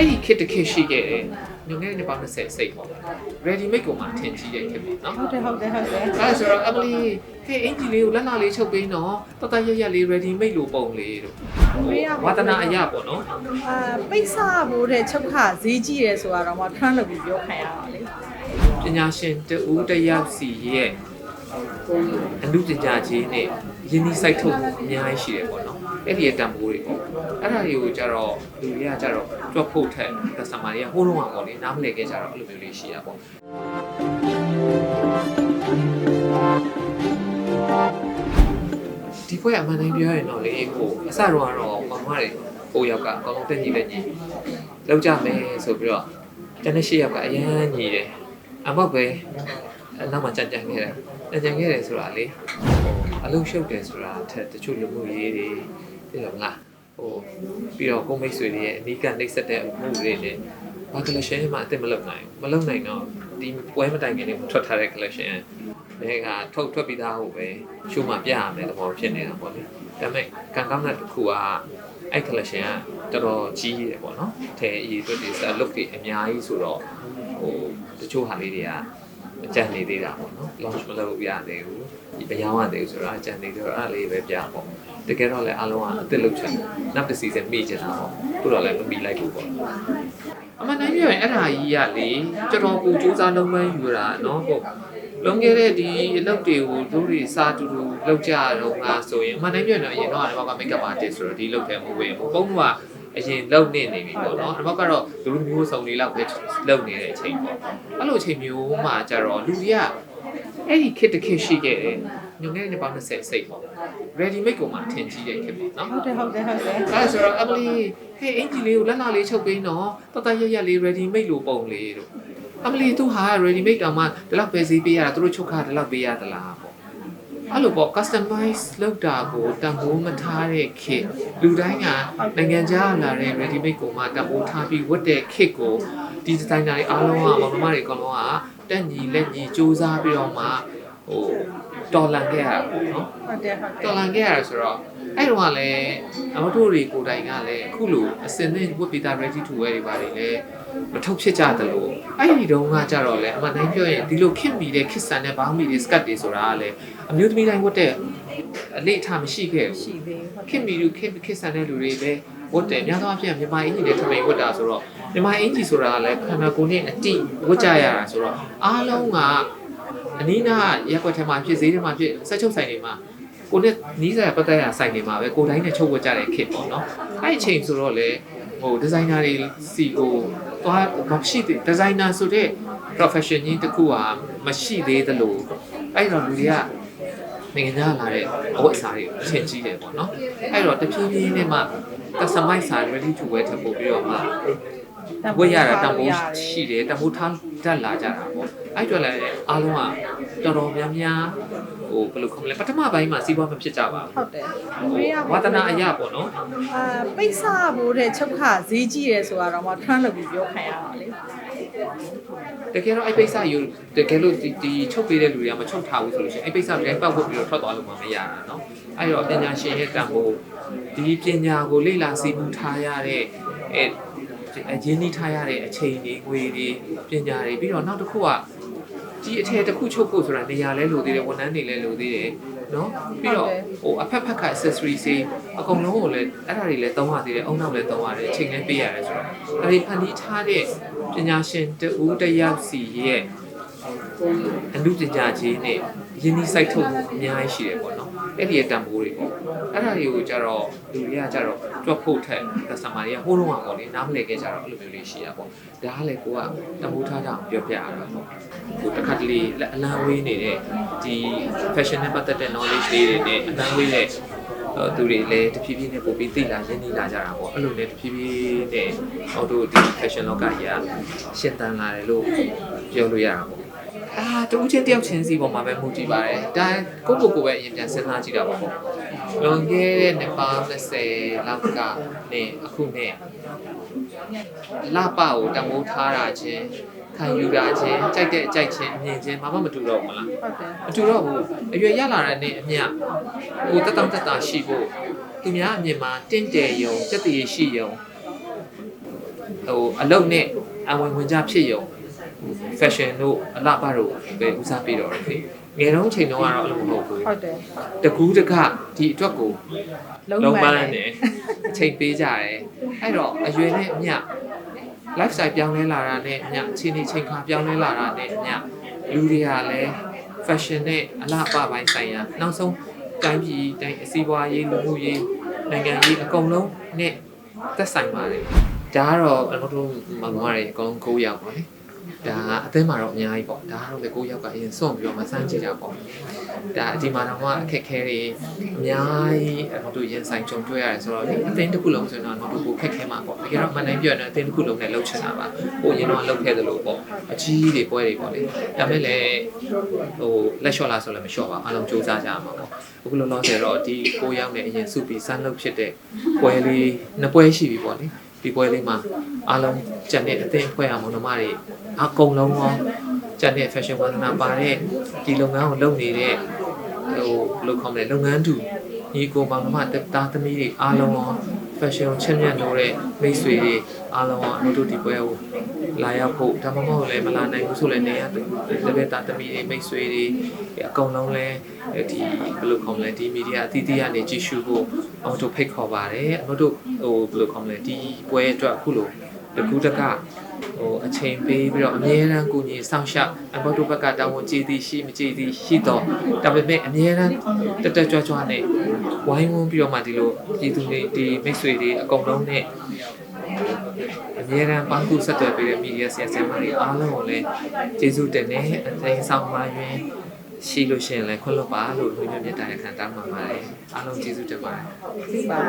အဲ့ဒီခစ်တစ်ခစ်ရှိခဲ့တယ်ညငယ်နေပါ20စိတ်ပေါ့ ready make ကိုမှထင်ကြီးတဲ့ခစ်ပေါ့နော်ဟုတ်တယ်ဟုတ်တယ်ဟုတ်တယ်အဲ့ဒါဆိုတော့အမလီဟေးအင်ဂျီလေးကိုလက်လာလေးချုပ်ပေးနော်တတရက်ရက်လေး ready make လို့ပုံလေးတို့ဝါသနာအရပေါ့နော်အာပိတ်စဖို့တဲ့ချုပ်ခဈေးကြီးတယ်ဆိုတော့မှ trend လုပ်ပြီးပြောခံရတာလေပညာရှင်တဦးတစ်ယောက်စီရဲ့အမှုပညာကြီးနဲ့ယင်းဒီစိုက်ထုတ်မှုအများကြီးရှိတယ်ပေါ့နော် အဲ့ဒီရဲ့တန်ဖိုးတွေပေါ့အဲ့ဒါတွေကိုကြတော့လူတွေကကြတော့ကြွက်ဖို့ထက် customer တွေကဟိုးလုံးအောင်ပေါ့လေနားမလည်ခဲ့ကြတော့အဲ့လိုမျိုးလေးရှိတာပေါ့ဒီဖွဲ့အမှန်တိုင်းပြောရရင်တော့လေဟိုအစတော့ကတော့မမတွေဟိုယောက်ကအကောင်လုံးတက်ညီတက်ညီလောက်ကြမယ်ဆိုပြီးတော့တနေ့ရှိယောက်ကအရန်ညီတယ်အမောက်ပဲအနောက်မှာကြံ့ကြံ့ခဲ့တယ်ကြံ့ကြံ့ခဲ့တယ်ဆိုတာလေအလုံးရှုပ်တယ်ဆိုတာအထက်တချို့လူမှုရေးတွေသိ တယ်မလားဟိုပြီးတော့ကိုမိတ်ဆွေတွေရဲ့အနီးကနှိပ်စက်တဲ့မှုတွေနဲ့ဘာ collection မှာအစ်မလုပ်နိုင်ဘူးမလုပ်နိုင်တော့ဒီပွဲမတိုင်ခင်လေးထွက်ထားတဲ့ collection တွေကထုတ်ထွက်ပြီးသားဟုတ်ပဲရှိုးမှပြရမယ်သဘောဖြစ်နေတာပေါ့လေဒါပေမဲ့ကံကောင်းတဲ့တစ်ခုကအဲ့ collection ကတော်တော်ကြီးတယ်ပေါ့နော်ထဲအရေးအတွက်ဒီစ look တွေအများကြီးဆိုတော့ဟိုတချို့ဟာလေးတွေကအကြံနေသေးတာပေါ့နော် launch မလုပ်ရသေးဘူးဒီမရောင်းရသေးဘူးဆိုတော့အကြံနေတော့အဲ့ဒါလေးပဲပြပေါ့ တကယ်တော့လည်းအားလုံးကအစ်စ်လုပ်ချင်နောက်တစ် season မိချင်တာပေါ့ခုတော့လည်းမမိလိုက်ဘူးပေါ့အမှန်တိုင်းပြောရင်အဲ့ဒါကြီးကလေတော်တော်ကိုစူးစမ်းလုံးမယူတာနော်ဟုတ်လွန်ခဲ့တဲ့ဒီအလုပ်တွေကိုတို့တွေစာတူတူလုပ်ကြတော့ငါဆိုရင်အမှန်တိုင်းပြောရင်တော့အရင်တော့ကတော့က make up artist ဆိုတော့ဒီလုပ်တယ်မဟုတ်ဘူးပုံကအရင်လုံနေနေပြီပေါ့နော်ဒီဘက်ကတော့လူမျိုးစုံလေးလောက်ပဲလုံနေတဲ့အချိန်ပေါ့အဲ့လိုအချိန်မျိုးမှာကြတော့လူတွေကအဲ့ဒီခစ်တစ်ခစ်ရှိခဲ့တယ်ညငယ်နေပါ20စိတ်ပေါ့ ready make ကိုမှထင်ကြီးတဲ့ခစ်ပေါ့နော်ဟုတ်တယ်ဟုတ်တယ်ဟုတ်တယ်အဲ့ဒါဆိုတော့အမလီဟေးအင်ဂျီလေးကိုလက်လာလေးချုပ်ပေးနော်တတရက်ရက်လေး ready make လို့ပုံလေးတို့အမလီသူဟာ ready make တောင်မှဒီလောက်ပဲဈေးပေးရတာသူတို့ချုပ်ခါဒီလောက်ပေးရသလားပေါ့အဲ့လိုပေါ့ customize လုပ်တာကိုတန်ဖိုးမထားတဲ့ kit လူတိုင်းကနိုင်ငံခြားလာတဲ့ ready make ကိုမှတန်ဖိုးထားပြီးဝတ်တဲ့ kit ကိုဒီ designer တွေအားလုံးကမမတွေအကုန်လုံးကတက်ညီလက်ညီစူးစမ်းပြီးတော့မှဟို တော်လန်ခဲ့ရတာပေါ့နော်ဟုတ်တယ်ဟုတ်တယ်တော်လန်ခဲ့ရတယ်ဆိုတော့အဲ့တော့ကလည်းအမတို့တွေကိုယ်တိုင်ကလည်းအခုလိုအစင်နဲ့ဝတ်ပြီးသား ready to wear တွေပါတွေလည်းမထုတ်ဖြစ်ကြသလိုအဲ့ဒီတုန်းကကြတော့လေအမှန်တိုင်းပြောရင်ဒီလိုခစ်မီတဲ့ခစ်ဆန်တဲ့ဘောင်းမီတဲ့ skirt တွေဆိုတာကလည်းအမျိုးသမီးတိုင်းဝတ်တဲ့အလေးအထားမရှိခဲ့ဘူးရှိသေးဟုတ်ခစ်မီလူခစ်ခစ်ဆန်တဲ့လူတွေပဲဝတ်တယ်အများသောအားဖြင့်မြန်မာအင်ဂျီတွေထမိန်ဝတ်တာဆိုတော့မြန်မာအင်ဂျီဆိုတာကလည်းခန္ဓာကိုယ်နဲ့အတိဝတ်ကြရတာဆိုတော့အားလုံးက အနည်းနာရက်ွက်ထဲမှာဖြစ်ဈေးထဲမှာဖြစ်ဆက်ချုပ်ဆိုင်တွေမှာကိုနဲ့နီးစရာပတ်သက်ရဆိုင်တွေမှာပဲကိုတိုင်းနဲ့ချုပ်ဝတ်ကြတဲ့ခစ်ပေါ့နော်အဲ့ဒီအချိန်ဆိုတော့လေဟိုဒီဇိုင်နာတွေစီကိုသွားမရှိသေးဒီဇိုင်နာဆိုတဲ့ profession ကြီးတစ်ခုဟာမရှိသေးသလိုအဲ့တော့လူတွေကနိုင်ငံခြားလာတဲ့အဝတ်အစားတွေအထင်ကြီးတယ်ပေါ့နော်အဲ့တော့တဖြည်းဖြည်းနဲ့မှ customize စာ ready to wear ထပ်ပို့ပြီးတော့မှ ဝက်ရတာတန်ဖိုးရှိတယ်တန်ဖိုးထားတက်လာကြတာပေါ့အဲ့အတွက်လည်းအားလုံးကတော်တော်များများဟိုဘယ်လိုခေါ်မလဲပထမပိုင်းမှာစီးပွားမဖြစ်ကြပါဘူးဟုတ်တယ်ဝါသနာအရာပေါ့နော်အာပိဿာဘိုးတဲ့ချုပ်ခဈေးကြီးတယ်ဆိုတာတော့မှ trend လို့ပြောခံရတာလေတကယ်တော့အဲ့ပိဿာယူတကယ်လို့ဒီဒီချုပ်ပေးတဲ့လူတွေကမချုပ်ထားဘူးဆိုလို့ရှိရင်အဲ့ပိဿာတွေပတ်ဝတ်ပြီးတော့ထွက်သွားလို့မှမရတာနော်အဲ့တော့ပညာရှင်ရဲ့တန်ဖိုးဒီပညာကိုလေ့လာစီးပူးထားရတဲ့အဲ ရင်းနှီးထားရတဲ့အချိန်တွေငွေတွေပညာတွေပြီးတော့နောက်တစ်ခုကဒီအထည်တစ်ခုချုပ်ဖို့ဆိုတာနေရာလဲလိုသေးတယ်ဝန်ထမ်းတွေလဲလိုသေးတယ်နော်ပြီးတော့ဟိုအဖက်ဖက်က accessory တွေအကုန်လုံးကိုလည်းအဲ့ဒါတွေလည်းသုံးရသေးတယ်အုံနောက်လည်းသုံးရတယ်အချိန်လည်းပေးရတယ်ဆိုတော့အဲ့ဒီဖန်တီးထားတဲ့ပညာရှင်တဦးတစ်ယောက်စီရဲ့အမှုပညာကြီးနဲ့ယင်းဒီစိုက်ထုတ်မှုအများကြီးရှိတယ်ပေါ့နော် အဲ့ဒီရဲ့တန်ဖိုးတွေပေါ့အဲ့ဒါတွေကိုကြတော့လူတွေကကြတော့ကြွက်ဖို့ထက် customer တွေကဟိုးလုံးအောင်ပေါ့လေနားမလည်ခဲ့ကြတော့အဲ့လိုမျိုးလေးရှိရပေါ့ဒါကလည်းကိုကတမိုးထားကြအောင်ပြောပြရတာပေါ့ဟိုတစ်ခါတလေအလံဝေးနေတဲ့ဒီ fashion နဲ့ပတ်သက်တဲ့ knowledge လေးတွေနဲ့အလံဝေးတဲ့ဟိုသူတွေလည်းတဖြည်းဖြည်းနဲ့ပို့ပြီးသိလာရင်းနှီးလာကြတာပေါ့အဲ့လိုနဲ့တဖြည်းဖြည်းနဲ့ဟိုတို့ဒီ fashion လောကကြီးကရှင်းတန်းလာတယ်လို့ပြောလို့ရတာပေါ့ အာတူးချင်းတယောက်ချင်းစီပေါ်မှာပဲမူတည်ပါတယ်ဒါကိုကိုကိုပဲအရင်ပြန်စဉ်းစားကြည့်တာပေါ့လွန်ခဲ့တဲ့နှစ်ပေါင်း20လောက်ကနဲ့အခုနဲ့လပကိုတမိုးထားတာချင်းခံယူတာချင်းကြိုက်တဲ့အကြိုက်ချင်းအမြင်ချင်းဘာမှမတူတော့ဘူးမလားဟုတ်တယ်မတူတော့ဘူးအရွယ်ရလာတဲ့နေ့အမြဟိုတက်တောင့်တက်တာရှိဖို့သူများအမြင်မှာတင့်တယ်ယုံစက်တည်ရှိယုံဟိုအလုပ်နဲ့အဝင်ဝင်ကြဖြစ်ရုံ fashion တို့အလှပတို့ပဲဦးစားပေးတော့တယ်လေငယ်တုန်းအချိန်တုန်းကတော့အဲ့လိုမဟုတ်ဘူးဟုတ်တယ်တကူးတကဒီအတွက်ကိုလုံးလုံးဝပန်န်းတယ်တယ်အချိန်ပေးကြတယ်အဲ့တော့အရွယ်နဲ့အမျှ lifestyle ပြောင်းလဲလာတာနဲ့အမျှအခြေအနေချိန်ခါပြောင်းလဲလာတာနဲ့အမျှလူတွေကလည်း fashion နဲ့အလှပပိုင်းဆိုင်ရာနောက်ဆုံးတိုင်းပြည်တိုင်းအစည်းအဝေးရေးလူမှုရေးနိုင်ငံရေးအကုန်လုံးနဲ့သက်ဆိုင်ပါတယ်ဒါကတော့ကျွန်တော်တို့မမရအကုန်လုံး9ယောက်ပါလေ ဒါကအသင်းမှာတော့အများကြီးပေါ့ဒါကတော့လေ9ယောက်ကအရင်စွန့်ပြီးတော့မစမ်းကြည့်ကြပေါ့ဒါဒီမှာတော့အခက်ခဲတွေအများကြီးကျွန်တော်တို့ရင်ဆိုင်ကြုံတွေ့ရတယ်ဆိုတော့ဒီအသင်းတစ်ခုလုံးဆိုရင်တော့ကျွန်တော်တို့ကိုခက်ခဲမှာပေါ့တကယ်တော့မနိုင်ပြည့်တော့အသင်းတစ်ခုလုံးနဲ့လှုပ်ချင်တာပါဟိုရင်တော့လှုပ်ခဲ့သလိုပေါ့အကြီးတွေပွဲတွေပေါ့လေဒါမဲ့လည်းဟိုလက်လျှော့လားဆိုလည်းမလျှော့ပါအားလုံးစူးစမ်းကြရမှာပေါ့အခုလုံးလုံးဆယ်တော့ဒီ9ယောက်နဲ့အရင်စုပြီးစမ်းလုပ်ဖြစ်တဲ့ပွဲလေးနှစ်ပွဲရှိပြီပေါ့လေဒီပွဲလေးမှာအားလုံးကြံတဲ့အသင်းအဖွဲ့အောင်မနမတွေ အကုန်လုံးရောကြံတဲ့ fashion ဝါသနာပါတဲ့ဒီလုပ်ငန်းကိုလုပ်နေတဲ့ဟိုဘယ်လိုခေါ်မလဲလုပ်ငန်းတူညီကိုမောင်နှမတက်သားသမီးတွေအားလုံးရော fashion ကိုချစ်မြတ်လို့တဲ့မိတ်ဆွေတွေအားလုံးရောအတို့ဒီပွဲကိုလာရောက်ဖို့ဒါမှမဟုတ်လည်းမလာနိုင်ဘူးဆိုလည်းနေရတဲ့တပည့်သားသမီးတွေမိတ်ဆွေတွေအကုန်လုံးလည်းဒီဘယ်လိုခေါ်မလဲဒီမီဒီယာအသီးသီးကနေကြည့်ရှုဖို့အတို့ဖိတ်ခေါ်ပါတယ်အတို့ဟိုဘယ်လိုခေါ်မလဲဒီပွဲအတွက်အခုလိုတကူးတက ဟိုအချိန်ပေးပြီးတော့အမြဲတမ်းကူညီဆောင်ရှောက်အဘတို့ဘက်ကတာဝန်ကြည်သည်ရှိမကြည်သည်ရှိတော့ဒါပေမဲ့အမြဲတမ်းတက်တက်ကြွကြွနဲ့ဝိုင်းဝန်းပြီးတော့မှဒီလိုပြည်သူတွေဒီမိတ်ဆွေတွေအကုန်လုံးနဲ့အမြဲတမ်းပန်းကူဆက်သွယ်ပေးတဲ့ media ဆရာဆရာမတွေအားလုံးကိုလည်းကျေးဇူးတင်နေအသိဆောင်ပါရင်းရှိလို့ရှိရင်လည်းခွင့်လွှတ်ပါလို့လူမျိုးမြတ်တာရခံတောင်းပါပါတယ်အားလုံးကျေးဇူးတင်ပါတယ်ပါ